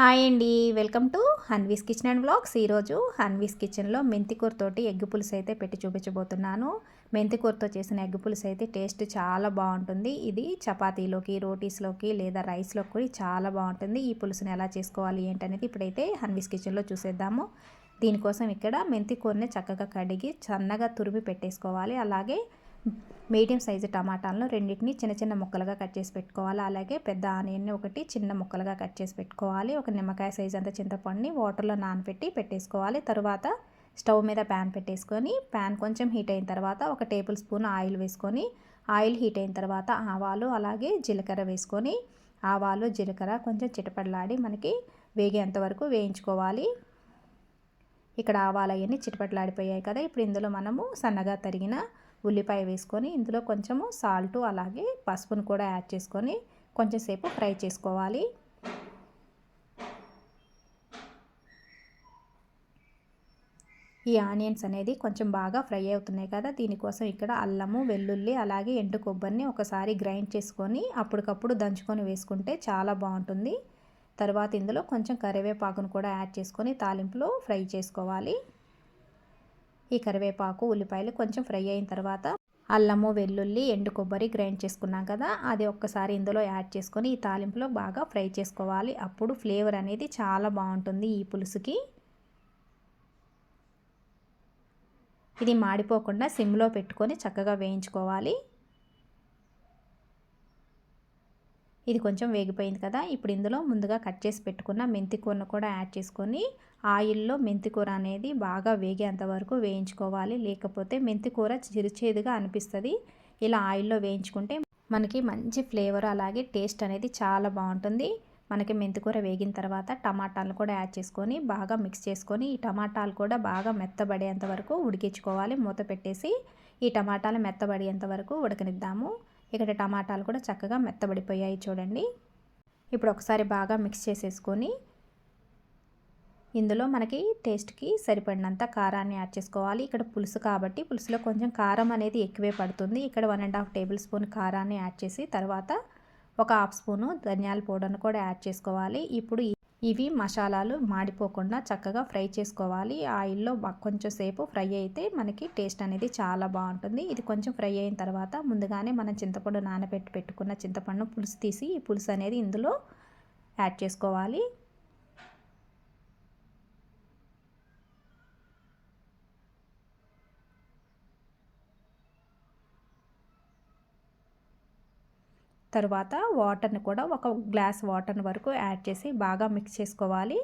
Hi అండి. Welcome to Hanvi's kitchen and blogs ఈరోజు హన్వీస్ కిచెన్లో మెంతికూరతోటి ఎగ్ పులుసు అయితే పెట్టి చూపించబోతున్నాను. మెంతికూరతో చేసిన ఎగ్ పులుసు అయితే టేస్ట్ చాలా బాగుంటుంది. ఇది చపాతీలోకి రోటీస్లోకి లేదా రైస్లోకి చాలా బాగుంటుంది. ఈ పులుసుని ఎలా చేసుకోవాలి ఏంటనేది ఇప్పుడైతే హన్వీస్ కిచెన్లో చూసేద్దాము. దీనికోసం ఇక్కడ మెంతికూరని చక్కగా కడిగి సన్నగా తురిమి పెట్టేసుకోవాలి. అలాగే మీడియం సైజు టమాటాలను రెండింటిని చిన్న చిన్న ముక్కలుగా కట్ చేసి పెట్టుకోవాలి. అలాగే పెద్ద ఆనియన్ని ఒకటి చిన్న ముక్కలుగా కట్ చేసి పెట్టుకోవాలి. ఒక నిమ్మకాయ సైజు అంత చింతపండుని వాటర్లో నానబెట్టి పెట్టేసుకోవాలి. తర్వాత స్టవ్ మీద ప్యాన్ పెట్టేసుకొని ప్యాన్ కొంచెం హీట్ అయిన తర్వాత ఒక టేబుల్ స్పూన్ ఆయిల్ వేసుకొని ఆయిల్ హీట్ అయిన తర్వాత ఆవాలు అలాగే జీలకర్ర వేసుకొని ఆవాలు జీలకర్ర కొంచెం చిటపడలాడి మనకి వేగేంత వరకు వేయించుకోవాలి. ఇక్కడ ఆవాలు అవన్నీ చిటపట్లాడిపోయాయి కదా. ఇప్పుడు ఇందులో మనము సన్నగా తరిగిన ఉల్లిపాయ వేసుకొని ఇందులో కొంచెము సాల్ట్ అలాగే పసుపును కూడా యాడ్ చేసుకొని కొంచెంసేపు ఫ్రై చేసుకోవాలి. ఈ ఆనియన్స్ అనేది కొంచెం బాగా ఫ్రై అవుతున్నాయి కదా దీనికోసం ఇక్కడ అల్లము వెల్లుల్లి అలాగే ఎండు కొబ్బరిని ఒకసారి గ్రైండ్ చేసుకొని అప్పటికప్పుడు దంచుకొని వేసుకుంటే చాలా బాగుంటుంది. తర్వాత ఇందులో కొంచెం కరివేపాకును కూడా యాడ్ చేసుకొని తాలింపులో ఫ్రై చేసుకోవాలి. ఈ కరివేపాకు ఉల్లిపాయలు కొంచెం ఫ్రై అయిన తర్వాత అల్లము వెల్లుల్లి ఎండు కొబ్బరి గ్రైండ్ చేసుకున్నాం కదా అది ఒక్కసారి ఇందులో యాడ్ చేసుకొని ఈ తాలింపులో బాగా ఫ్రై చేసుకోవాలి. అప్పుడు ఫ్లేవర్ అనేది చాలా బాగుంటుంది ఈ పులుసుకి. ఇది మాడిపోకుండా సిమ్లో పెట్టుకొని చక్కగా వేయించుకోవాలి. ఇది కొంచెం వేగిపోయింది కదా. ఇప్పుడు ఇందులో ముందుగా కట్ చేసి పెట్టుకున్న మెంతి కూరను కూడా యాడ్ చేసుకొని ఆయిల్లో మెంతి కూర అనేది బాగా వేగేంత వరకు వేయించుకోవాలి. లేకపోతే మెంతి కూర చిరుచేదుగా అనిపిస్తుంది. ఇలా ఆయిల్లో వేయించుకుంటే మనకి మంచి ఫ్లేవర్ అలాగే టేస్ట్ అనేది చాలా బాగుంటుంది. మనకి మెంతికూర వేగిన తర్వాత టమాటాలు కూడా యాడ్ చేసుకొని బాగా మిక్స్ చేసుకొని ఈ టమాటాలు కూడా బాగా మెత్తబడేంత వరకు ఉడికించుకోవాలి. మూత పెట్టేసి ఈ టమాటాలు మెత్తబడేంత వరకు ఉడకనిద్దాము. ఇక్కడ టమాటాలు కూడా చక్కగా మెత్తబడిపోయాయి చూడండి. ఇప్పుడు ఒకసారి బాగా మిక్స్ చేసేసుకొని ఇందులో మనకి టేస్ట్కి సరిపడినంత కారాన్ని యాడ్ చేసుకోవాలి. ఇక్కడ పులుసు కాబట్టి పులుసులో కొంచెం కారం అనేది ఎక్కువే పడుతుంది. ఇక్కడ one and half tablespoon కారాన్ని యాడ్ చేసి తర్వాత ఒక హాఫ్ స్పూను ధనియాల పౌడర్ను కూడా యాడ్ చేసుకోవాలి. ఇప్పుడు ఇవి మసాలాలు మాడిపోకుండా చక్కగా ఫ్రై చేసుకోవాలి. ఆయిల్లో కొంచెం సేపు ఫ్రై అయితే మనకి టేస్ట్ అనేది చాలా బాగుంటుంది. ఇది కొంచెం ఫ్రై అయిన తర్వాత ముందుగానే మనం చింతపండు నానబెట్టి పెట్టుకున్న చింతపండు పులుసు తీసి ఈ పులుసు అనేది ఇందులో యాడ్ చేసుకోవాలి. తర్వాత వాటర్ని కూడా ఒక గ్లాస్ వాటర్ వరకు యాడ్ చేసి బాగా మిక్స్ చేసుకోవాలి.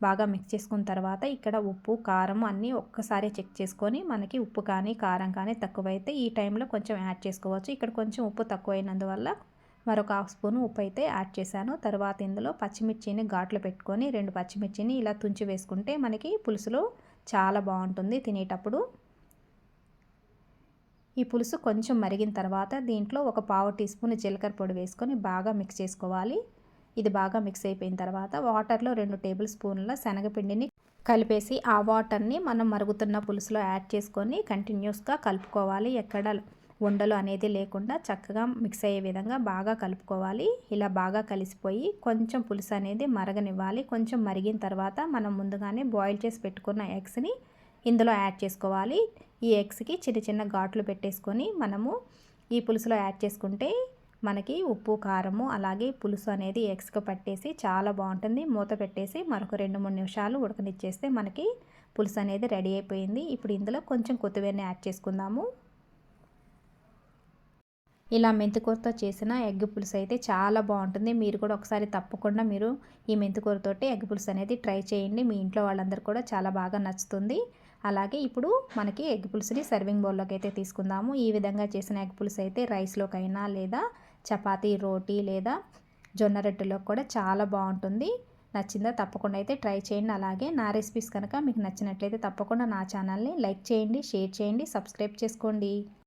బాగా మిక్స్ చేసుకున్న తర్వాత ఇక్కడ ఉప్పు కారం అన్నీ ఒక్కసారి చెక్ చేసుకొని మనకి ఉప్పు కానీ కారం కానీ తక్కువైతే ఈ టైంలో కొంచెం యాడ్ చేసుకోవచ్చు. ఇక్కడ కొంచెం ఉప్పు తక్కువైనందువల్ల మరొక హాఫ్ స్పూన్ ఉప్పు అయితే యాడ్ చేశాను. తర్వాత ఇందులో పచ్చిమిర్చిని ఘాట్లు పెట్టుకొని రెండు పచ్చిమిర్చిని ఇలా తుంచి వేసుకుంటే మనకి పులుసులో చాలా బాగుంటుంది తినేటప్పుడు. ఈ పులుసు కొంచెం మరిగిన తర్వాత దీంట్లో ఒక పావు టీ స్పూన్ జీలకర్ర పొడి వేసుకొని బాగా మిక్స్ చేసుకోవాలి. ఇది బాగా మిక్స్ అయిపోయిన తర్వాత వాటర్లో రెండు టేబుల్ స్పూన్ల శనగపిండిని కలిపేసి ఆ వాటర్ని మనం మరుగుతున్న పులుసులో యాడ్ చేసుకొని కంటిన్యూస్గా కలుపుకోవాలి. ఎక్కడ ఉండలు అనేది లేకుండా చక్కగా మిక్స్ అయ్యే విధంగా బాగా కలుపుకోవాలి. ఇలా బాగా కలిసిపోయి కొంచెం పులుసు అనేది మరగనివ్వాలి. కొంచెం మరిగిన తర్వాత మనం ముందుగానే బాయిల్ చేసి పెట్టుకున్న ఎగ్స్ని ఇందులో యాడ్ చేసుకోవాలి. ఈ ఎగ్స్కి చిన్న చిన్న ఘాట్లు పెట్టేసుకొని మనము ఈ పులుసులో యాడ్ చేసుకుంటే మనకి ఉప్పు కారము అలాగే పులుసు అనేది ఎగ్స్కి పట్టేసి చాలా బాగుంటుంది. మూత పెట్టేసి మరొక రెండు మూడు నిమిషాలు ఉడకనిచ్చేస్తే మనకి పులుసు అనేది రెడీ అయిపోయింది. ఇప్పుడు ఇందులో కొంచెం కొత్తిమీరని యాడ్ చేసుకుందాము. ఇలా మెంతికూరతో చేసిన ఎగ్ పులుసు అయితే చాలా బాగుంటుంది. మీరు కూడా ఒకసారి తప్పకుండా మీరు ఈ మెంతికూరతోటి ఎగ్ పులుసు అనేది ట్రై చేయండి. మీ ఇంట్లో వాళ్ళందరూ కూడా చాలా బాగా నచ్చుతుంది. అలాగే ఇప్పుడు మనకి ఎగ్ పులుసుని సర్వింగ్ బౌల్లోకి అయితే తీసుకుందాము. ఈ విధంగా చేసిన ఎగ్ పులుసు అయితే రైస్లోకైనా లేదా చపాతీ రోటీ లేదా జొన్న రొట్టెలో కూడా చాలా బాగుంటుంది. నచ్చిందా తప్పకుండా అయితే ట్రై చేయండి. అలాగే నా రెసిపీస్ కనుక మీకు నచ్చినట్లయితే తప్పకుండా నా ఛానల్ని లైక్ చేయండి షేర్ చేయండి సబ్స్క్రైబ్ చేసుకోండి.